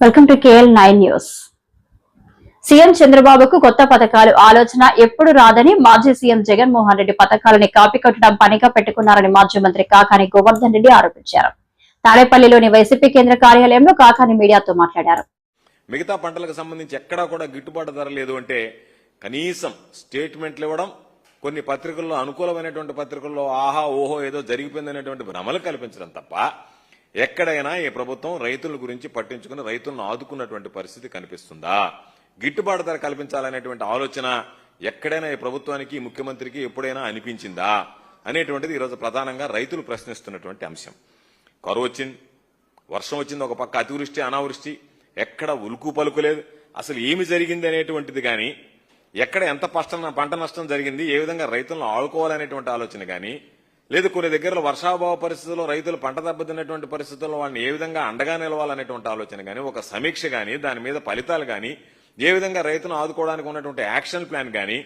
Welcome to KL nine news CM చంద్రబాబుకు కొత్త పథకాలు ఆలోచన ఎప్పుడు రాదని మాజీ సీఎం జగన్మోహన్ రెడ్డి పథకాలని కాపీ కొట్టడం పనిగా పెట్టుకున్నారని మాజీ మంత్రి కాకాని గోవర్ధన్ రెడ్డి ఆరోపించారు. తాడేపల్లిలోని వైసీపీ కేంద్ర కార్యాలయంలో కాకాని మీడియాతో మాట్లాడారు. మిగతా పంటలకు సంబంధించి ఎక్కడా కూడా గిట్టుబాటు ధర లేదు అంటే కనీసం స్టేట్మెంట్లు ఇవ్వడం కొన్ని పత్రికల్లో అనుకూలమైనటువంటి పత్రికల్లో ఆహా ఓహో ఏదో జరిగిపోయిందనేటువంటి భ్రమలు కల్పించడం తప్ప ఎక్కడైనా ఈ ప్రభుత్వం రైతుల గురించి పట్టించుకుని రైతులను ఆదుకున్నటువంటి పరిస్థితి కనిపిస్తుందా? గిట్టుబాటు ధర కల్పించాలనేటువంటి ఆలోచన ఎక్కడైనా ఈ ప్రభుత్వానికి ముఖ్యమంత్రికి ఎప్పుడైనా అనిపించిందా? అనేటువంటిది ఈరోజు ప్రధానంగా రైతులు ప్రశ్నిస్తున్నటువంటి అంశం. కరువు వచ్చింది వర్షం వచ్చింది ఒక పక్క అతివృష్టి అనావృష్టి ఎక్కడ ఉలుకు పలుకులేదు అసలు ఏమి జరిగింది అనేటువంటిది కానీ ఎక్కడ ఎంత పంట నష్టం జరిగింది ఏ విధంగా రైతులను ఆడుకోవాలనేటువంటి ఆలోచన కానీ లేదు కొన్ని దగ్గరలో వర్షాభావ పరిస్థితుల్లో రైతులు పంట దెబ్బతిన్నటువంటి పరిస్థితుల్లో వాళ్ళని ఏ విధంగా అండగా నిలవాలనేటువంటి ఆలోచన కానీ ఒక సమీక్ష కానీ దాని మీద ఫలితాలు కానీ ఏ విధంగా రైతును ఆదుకోవడానికి ఉన్నటువంటి యాక్షన్ ప్లాన్ కానీ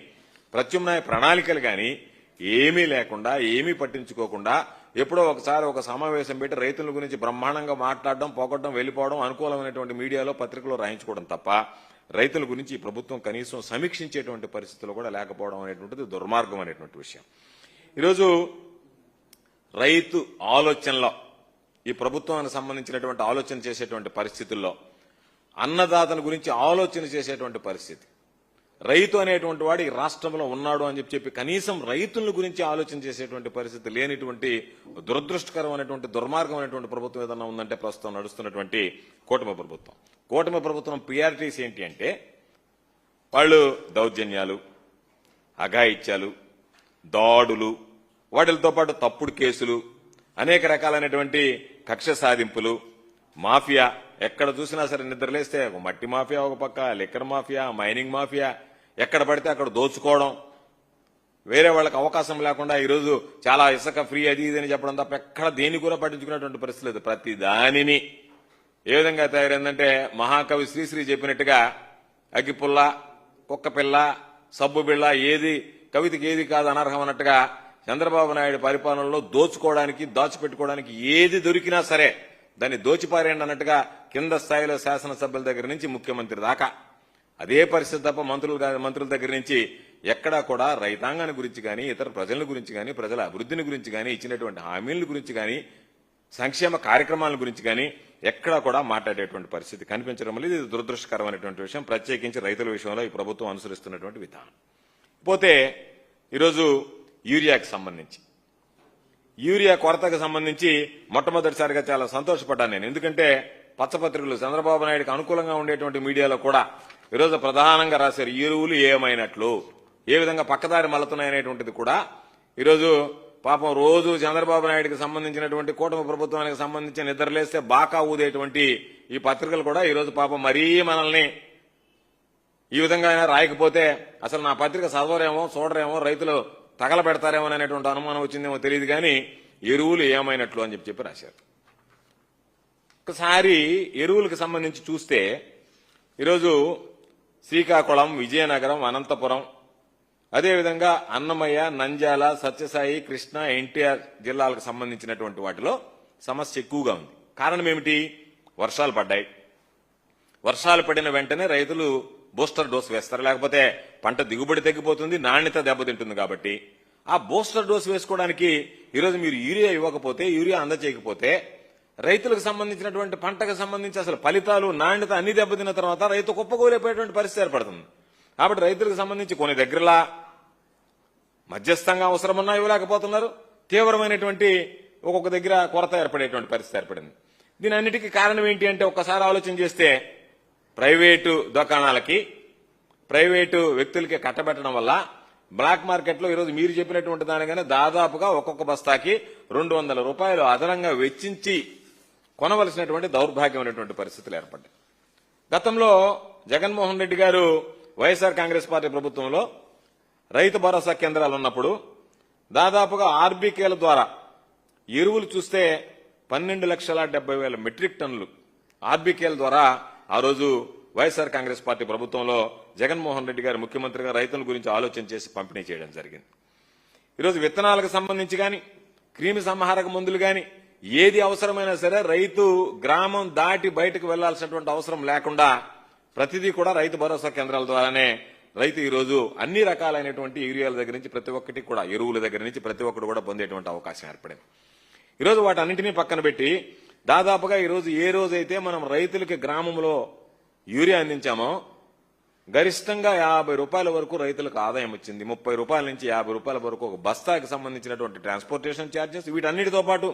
ప్రత్యామ్నాయ ప్రణాళికలు కానీ ఏమీ లేకుండా ఏమీ పట్టించుకోకుండా ఎప్పుడో ఒకసారి ఒక సమావేశం పెట్టి రైతుల గురించి బ్రహ్మాండంగా మాట్లాడడం పోగొట్టడం వెళ్ళిపోవడం అనుకూలమైనటువంటి మీడియాలో పత్రికలో రాయించుకోవడం తప్ప రైతుల గురించి ఈ ప్రభుత్వం కనీసం సమీక్షించేటువంటి పరిస్థితులు కూడా లేకపోవడం అనేటువంటిది దుర్మార్గం అనేటువంటి విషయం. ఈరోజు రైతు ఆలోచనలో ఈ ప్రభుత్వానికి సంబంధించినటువంటి ఆలోచన చేసేటువంటి పరిస్థితుల్లో అన్నదాతను గురించి ఆలోచన చేసేటువంటి పరిస్థితి. రైతు అనేటువంటి వాడు ఈ రాష్ట్రంలో ఉన్నాడు అని చెప్పి చెప్పి కనీసం రైతుల గురించి ఆలోచన చేసేటువంటి పరిస్థితి లేనిటువంటి దురదృష్టకరమైనటువంటి దుర్మార్గమైనటువంటి ప్రభుత్వం ఏదన్నా ఉందంటే ప్రస్తుతం నడుస్తున్నటువంటి కూటమి ప్రభుత్వం. కూటమి ప్రభుత్వం ప్రియారిటీస్ ఏంటి అంటే వాళ్ళు దౌర్జన్యాలు అఘాయిత్యాలు దాడులు వాటితో పాటు తప్పుడు కేసులు అనేక రకాలైనటువంటి కక్ష సాధింపులు మాఫియా. ఎక్కడ చూసినా సరే నిద్రలేస్తే ఒక మట్టి మాఫియా ఒక పక్క లిక్కర్ మాఫియా మైనింగ్ మాఫియా. ఎక్కడ పడితే అక్కడ దోచుకోవడం. వేరే వాళ్ళకి అవకాశం లేకుండా ఈరోజు చాలా ఇసుక ఫ్రీ అది ఇది అని చెప్పడం తప్ప ఎక్కడ దేని కూడా పట్టించుకునేటువంటి పరిస్థితి లేదు. ప్రతి దానిని ఏ విధంగా తయారైందంటే మహాకవి శ్రీశ్రీ చెప్పినట్టుగా అగ్గిపుల్ల కుక్కపిల్ల సబ్బు బిళ్ళ ఏది కవితకి ఏది కాదు అనర్హం అన్నట్టుగా చంద్రబాబు నాయుడు పరిపాలనలో దోచుకోవడానికి దాచిపెట్టుకోవడానికి ఏది దొరికినా సరే దాన్ని దోచిపారేయండి అన్నట్టుగా కింద స్థాయిలో శాసనసభ్యుల దగ్గర నుంచి ముఖ్యమంత్రి దాకా. అదే పరిస్థితి తప్ప మంత్రులు మంత్రుల దగ్గర నుంచి ఎక్కడా కూడా రైతాంగాన్ని గురించి కానీ ఇతర ప్రజల గురించి కానీ ప్రజల అభివృద్ధిని గురించి కానీ ఇచ్చినటువంటి హామీల గురించి కానీ సంక్షేమ కార్యక్రమాల గురించి కానీ ఎక్కడా కూడా మాట్లాడేటువంటి పరిస్థితి కనిపించడం వల్ల ఇది దురదృష్టకరమైనటువంటి విషయం. ప్రత్యేకించి రైతుల విషయంలో ఈ ప్రభుత్వం అనుసరిస్తున్నటువంటి విధానం. పోతే ఈరోజు యూరియాకి సంబంధించి. యూరియా కొరతకు సంబంధించి మొట్టమొదటిసారిగా చాలా సంతోషపడ్డాను నేను. ఎందుకంటే పచ్చపత్రికలు చంద్రబాబు నాయుడుకి అనుకూలంగా ఉండేటువంటి మీడియాలో కూడా ఈరోజు ప్రధానంగా రాశారు ఎరువులు ఏమైనట్లు? ఏ విధంగా పక్కదారి మలుతున్నాయనేటువంటిది కూడా ఈరోజు పాపం రోజు చంద్రబాబు నాయుడుకి సంబంధించినటువంటి కూటమి ప్రభుత్వానికి సంబంధించి నిద్రలేస్తే బాకా ఊదేటువంటి ఈ పత్రికలు కూడా ఈరోజు పాపం మరీ మనల్ని ఈ విధంగా అయినా రాయకపోతే అసలు నా పత్రిక చదవరేమో చూడరేమో రైతులు తగలబెడతారేమో అనేటువంటి అనుమానం వచ్చిందేమో తెలియదు కానీ ఎరువులు ఏమైనట్లు అని చెప్పి చెప్పి రాశారు. ఒకసారి ఎరువులకు సంబంధించి చూస్తే ఈరోజు శ్రీకాకుళం విజయనగరం అనంతపురం అదేవిధంగా అన్నమయ్య నంజాల సత్యసాయి కృష్ణ ఎన్టీఆర్ జిల్లాలకు సంబంధించినటువంటి వాటిలో సమస్య ఎక్కువగా ఉంది. కారణం ఏమిటి? వర్షాలు పడ్డాయి. వర్షాలు పడిన వెంటనే రైతులు బూస్టర్ డోస్ వేస్తారు? లేకపోతే పంట దిగుబడి తగ్గిపోతుంది నాణ్యత దెబ్బతింటుంది కాబట్టి. ఆ బూస్టర్ డోస్ వేసుకోవడానికి ఈరోజు మీరు యూరియా ఇవ్వకపోతే యూరియా అందచేయకపోతే రైతులకు సంబంధించినటువంటి పంటకు సంబంధించి అసలు ఫలితాలు నాణ్యత అన్ని దెబ్బతిన్న తర్వాత రైతు కుప్పకూలిపోయేటువంటి పరిస్థితి ఏర్పడుతుంది. కాబట్టి రైతులకు సంబంధించి కొన్ని దగ్గరలా మధ్యస్థంగా అవసరమన్నా ఇవ్వలేకపోతున్నారు. తీవ్రమైనటువంటి ఒక్కొక్క దగ్గర కొరత ఏర్పడేటువంటి పరిస్థితి ఏర్పడింది. దీని అన్నిటికీ కారణం ఏంటి అంటే ఒక్కసారి ఆలోచన చేస్తే ప్రైవేటు దుకాణాలకి ప్రైవేటు వ్యక్తులకి కట్టబెట్టడం వల్ల బ్లాక్ మార్కెట్లో ఈరోజు మీరు చెప్పినటువంటి దానిగానే దాదాపుగా ఒక్కొక్క బస్తాకి రెండు వందల రూపాయలు అదనంగా వెచ్చించి కొనవలసినటువంటి దౌర్భాగ్యమైనటువంటి పరిస్థితులు ఏర్పడ్డాయి. గతంలో జగన్మోహన్ రెడ్డి గారు వైఎస్ఆర్ కాంగ్రెస్ పార్టీ ప్రభుత్వంలో రైతు భరోసా కేంద్రాలు ఉన్నప్పుడు దాదాపుగా ఆర్బీకేల ద్వారా ఎరువులు చూస్తే పన్నెండు లక్షల డెబ్బై వేల మెట్రిక్ టన్నులు ఆర్బీకేల ద్వారా ఆ రోజు వైఎస్ఆర్ కాంగ్రెస్ పార్టీ ప్రభుత్వంలో జగన్మోహన్ రెడ్డి గారు ముఖ్యమంత్రిగా రైతుల గురించి ఆలోచన చేసి పంపిణీ చేయడం జరిగింది. ఈరోజు విత్తనాలకు సంబంధించి కానీ క్రిమి సంహారక మందులు కానీ ఏది అవసరమైనా సరే రైతు గ్రామం దాటి బయటకు వెళ్ళాల్సినటువంటి అవసరం లేకుండా ప్రతిదీ కూడా రైతు భరోసా కేంద్రాల ద్వారానే రైతు ఈరోజు అన్ని రకాలైనటువంటి యూరియాల దగ్గర నుంచి ప్రతి ఒక్కటి కూడా ఎరువుల దగ్గర నుంచి ప్రతి ఒక్కటి కూడా పొందేటువంటి అవకాశం ఏర్పడింది. ఈరోజు వాటన్నింటినీ పక్కన పెట్టి దాదాపుగా ఈరోజు ఏ రోజైతే మనం రైతులకి గ్రామంలో యూరియా అందించామో గరిష్టంగా యాభై రూపాయల వరకు రైతులకు ఆదాయం వచ్చింది. ముప్పై రూపాయల నుంచి యాభై రూపాయల వరకు ఒక బస్తాకి సంబంధించినటువంటి ట్రాన్స్పోర్టేషన్ ఛార్జెస్ వీటన్నిటితో పాటు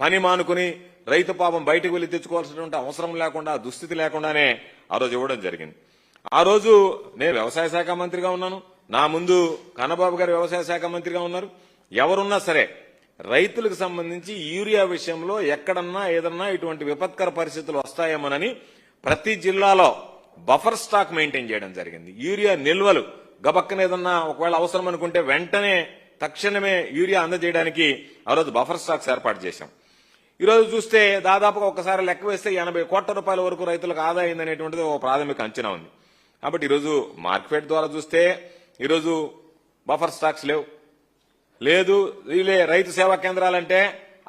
పని మానుకుని రైతు పాపం బయటకు వెళ్ళి తెచ్చుకోవాల్సినటువంటి అవసరం లేకుండా దుస్థితి లేకుండానే ఆ రోజు ఇవ్వడం జరిగింది. ఆ రోజు నేను వ్యవసాయ శాఖ మంత్రిగా ఉన్నాను. నా ముందు కన్నబాబు గారు వ్యవసాయ శాఖ మంత్రిగా ఉన్నారు. ఎవరున్నా సరే రైతులకు సంబంధించి యూరియా విషయంలో ఎక్కడన్నా ఏదన్నా ఇటువంటి విపత్కర పరిస్థితులు వస్తాయేమోనని ప్రతి జిల్లాలో బఫర్ స్టాక్ మెయింటైన్ చేయడం జరిగింది. యూరియా నిల్వలు గబక్కన ఏదన్నా ఒకవేళ అవసరం అనుకుంటే వెంటనే తక్షణమే యూరియా అందజేయడానికి ఆ రోజు బఫర్ స్టాక్స్ ఏర్పాటు చేశాం. ఈరోజు చూస్తే దాదాపుగా ఒకసారి లెక్క వేస్తే ఎనభై కోట్ల రూపాయల వరకు రైతులకు ఆదాయం అనేటువంటిది ఒక ప్రాథమిక అంచనా ఉంది. కాబట్టి ఈరోజు మార్కెట్ ద్వారా చూస్తే ఈరోజు బఫర్ స్టాక్స్ లేవు. లేదు వీలే రైతు సేవా కేంద్రాలంటే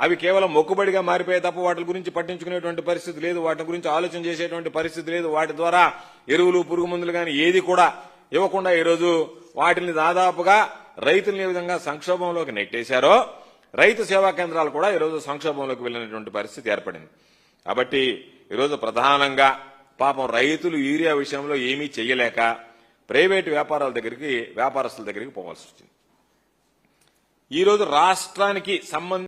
అవి కేవలం మొక్కుబడిగా మారిపోయే తప్ప వాటి గురించి పట్టించుకునేటువంటి పరిస్థితి లేదు వాటి గురించి ఆలోచన చేసేటువంటి పరిస్థితి లేదు. వాటి ద్వారా ఎరువులు పురుగు మందులు కానీ ఏది కూడా ఇవ్వకుండా ఈరోజు వాటిని దాదాపుగా రైతుల్ని ఏ విధంగా సంక్షోభంలోకి నెట్టేశారో రైతు సేవా కేంద్రాలు కూడా ఈరోజు సంక్షోభంలోకి వెళ్ళినటువంటి పరిస్థితి ఏర్పడింది. కాబట్టి ఈరోజు ప్రధానంగా పాపం రైతులు యూరియా విషయంలో ఏమీ చేయలేక ప్రైవేటు వ్యాపారాల దగ్గరికి వ్యాపారస్తుల దగ్గరికి పోవాల్సి వచ్చింది. ఈ రోజు రాష్ట్రానికి సంబంధించి